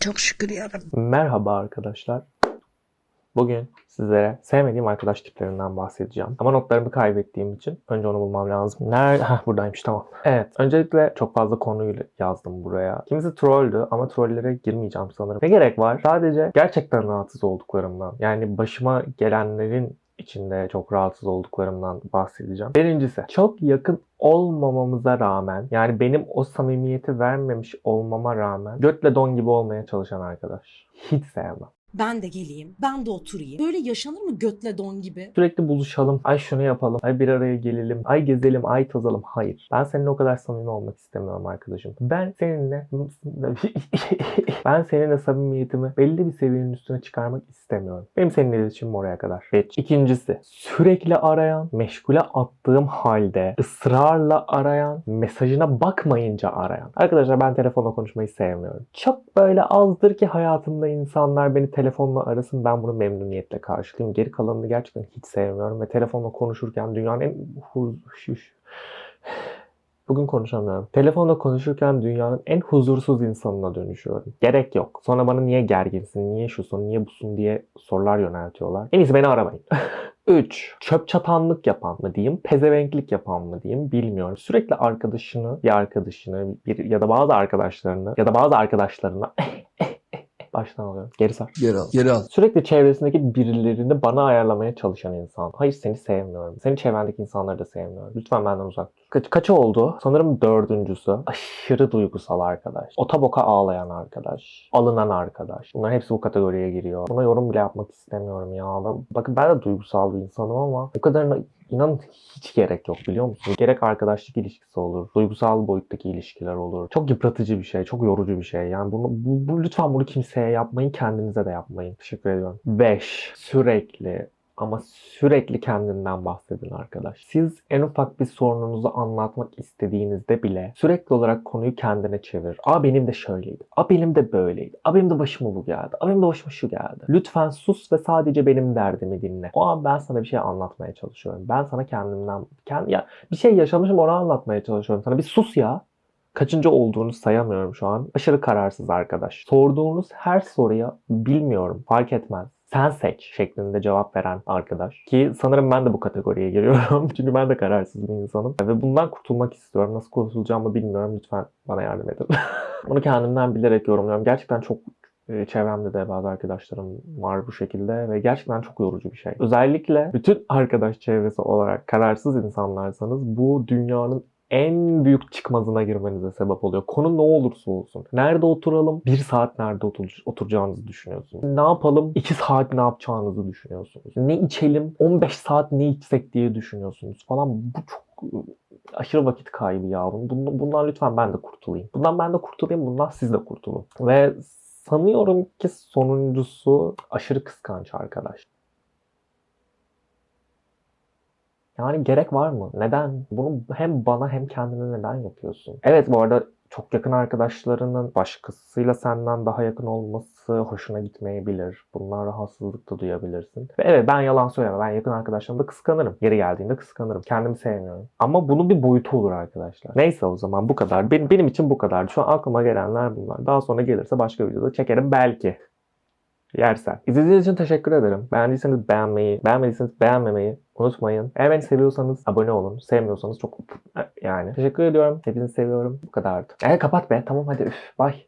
Çok şükür yarabbim. Merhaba arkadaşlar. Bugün sizlere sevmediğim arkadaş tiplerinden bahsedeceğim. Ama notlarımı kaybettiğim için önce onu bulmam lazım. Nerede? Heh, buradaymış tamam. Evet. Öncelikle çok fazla konuyu yazdım buraya. Kimisi trolldü ama trollere girmeyeceğim sanırım. Ne gerek var? Sadece gerçekten rahatsız olduklarımdan. Yani başıma gelenlerin içinde çok rahatsız olduklarımdan bahsedeceğim. Birincisi çok yakın olmamamıza rağmen yani benim o samimiyeti vermemiş olmama rağmen götle don gibi olmaya çalışan arkadaş. Hiç sevmem. Ben de geleyim. Ben de oturayım. Böyle yaşanır mı götle don gibi? Sürekli buluşalım. Ay şunu yapalım. Ay bir araya gelelim. Ay gezelim. Ay tozalım. Hayır. Ben seninle o kadar samimi olmak istemiyorum arkadaşım. Ben seninle ben seninle samimiyetimi belli bir seviyenin üstüne çıkarmak istemiyorum. Benim seninle iletişimim oraya kadar. Geç. İkincisi sürekli arayan, meşgule attığım halde ısrarla arayan, mesajına bakmayınca arayan. Arkadaşlar ben telefonla konuşmayı sevmiyorum. Çok böyle azdır ki hayatımda insanlar beni telefonla arasın ben bunu memnuniyetle karşılayayım. Geri kalanını gerçekten hiç sevmiyorum ve telefonla konuşurken dünyanın en huzursuz Bugün konuşamıyorum. Telefonla konuşurken dünyanın en huzursuz insanına dönüşüyorum. Gerek yok. Sonra bana niye gerginsin, niye şusun, niye busun diye sorular yöneltiyorlar. En iyisi beni aramayın. 3. Çöp çatanlık yapan mı diyeyim, pezevenklik yapan mı diyeyim bilmiyorum. Sürekli arkadaşını, bir arkadaşını bir, ya da bazı arkadaşlarını ya da bazı arkadaşlarına baştan alıyorum. Geri sar. Geri al. Geri al. Sürekli çevresindeki birilerini bana ayarlamaya çalışan insan. Hayır seni sevmiyorum. Senin çevrendeki insanları da sevmiyorum. Lütfen benden uzak dur. Kaç, kaçı oldu? Sanırım dördüncüsü. Aşırı duygusal arkadaş. Otaboka ağlayan arkadaş. Alınan arkadaş. Bunların hepsi bu kategoriye giriyor. Buna yorum bile yapmak istemiyorum ya. Ben, bakın ben de duygusal bir insanım ama bu kadarına İnan hiç gerek yok biliyor musun? Gerek arkadaşlık ilişkisi olur, duygusal boyuttaki ilişkiler olur. Çok yıpratıcı bir şey, çok yorucu bir şey. Yani bunu bu, bu- lütfen bunu kimseye yapmayın, kendinize de yapmayın. Teşekkür ediyorum. 5. Sürekli ama sürekli kendinden bahsedin arkadaş. Siz en ufak bir sorununuzu anlatmak istediğinizde bile sürekli olarak konuyu kendine çevir. Aa benim de şöyleydi. Aa benim de böyleydi. Aa benim de başıma bu geldi. Aa benim de başıma şu geldi. Lütfen sus ve sadece benim derdimi dinle. O an ben sana bir şey anlatmaya çalışıyorum. Ben sana kendimden kendi ya bir şey yaşamışım onu anlatmaya çalışıyorum sana. Bir sus ya. Kaçıncı olduğunu sayamıyorum şu an. Aşırı kararsız arkadaş. Sorduğunuz her soruya bilmiyorum, fark etmez. Sen seç şeklinde cevap veren arkadaş. Ki sanırım ben de bu kategoriye giriyorum. Çünkü ben de kararsız bir insanım. Ve bundan kurtulmak istiyorum. Nasıl kurtulacağımı bilmiyorum. Lütfen bana yardım edin. Bunu kendimden bilerek yorumluyorum. Gerçekten çok e, çevremde de bazı arkadaşlarım var bu şekilde ve gerçekten çok yorucu bir şey. Özellikle bütün arkadaş çevresi olarak kararsız insanlarsanız bu dünyanın en büyük çıkmazına girmenize sebep oluyor. Konu ne olursa olsun. Nerede oturalım? Bir saat nerede otur oturacağınızı düşünüyorsunuz. Ne yapalım? iki saat ne yapacağınızı düşünüyorsunuz. Ne içelim? 15 saat ne içsek diye düşünüyorsunuz falan. Bu çok ıı, aşırı vakit kaybı ya. Bundan, lütfen ben de kurtulayım. Bundan ben de kurtulayım. Bundan siz de kurtulun. Ve sanıyorum ki sonuncusu aşırı kıskanç arkadaş. Yani gerek var mı? Neden? Bunu hem bana hem kendine neden yapıyorsun? Evet bu arada çok yakın arkadaşlarının başkasıyla senden daha yakın olması hoşuna gitmeyebilir. Bundan rahatsızlık da duyabilirsin. Ve evet ben yalan söylemem. Ben yakın arkadaşlarımı da kıskanırım. Yeri geldiğinde kıskanırım. Kendimi sevmiyorum. Ama bunun bir boyutu olur arkadaşlar. Neyse o zaman bu kadar. Benim, benim için bu kadar. Şu an aklıma gelenler bunlar. Daha sonra gelirse başka videoda çekerim belki yersen. İzlediğiniz için teşekkür ederim. Beğendiyseniz beğenmeyi, beğenmediyseniz beğenmemeyi unutmayın. Eğer beni seviyorsanız abone olun. Sevmiyorsanız çok yani. Teşekkür ediyorum. Hepinizi seviyorum. Bu kadardı. E kapat be. Tamam hadi üf. Bye.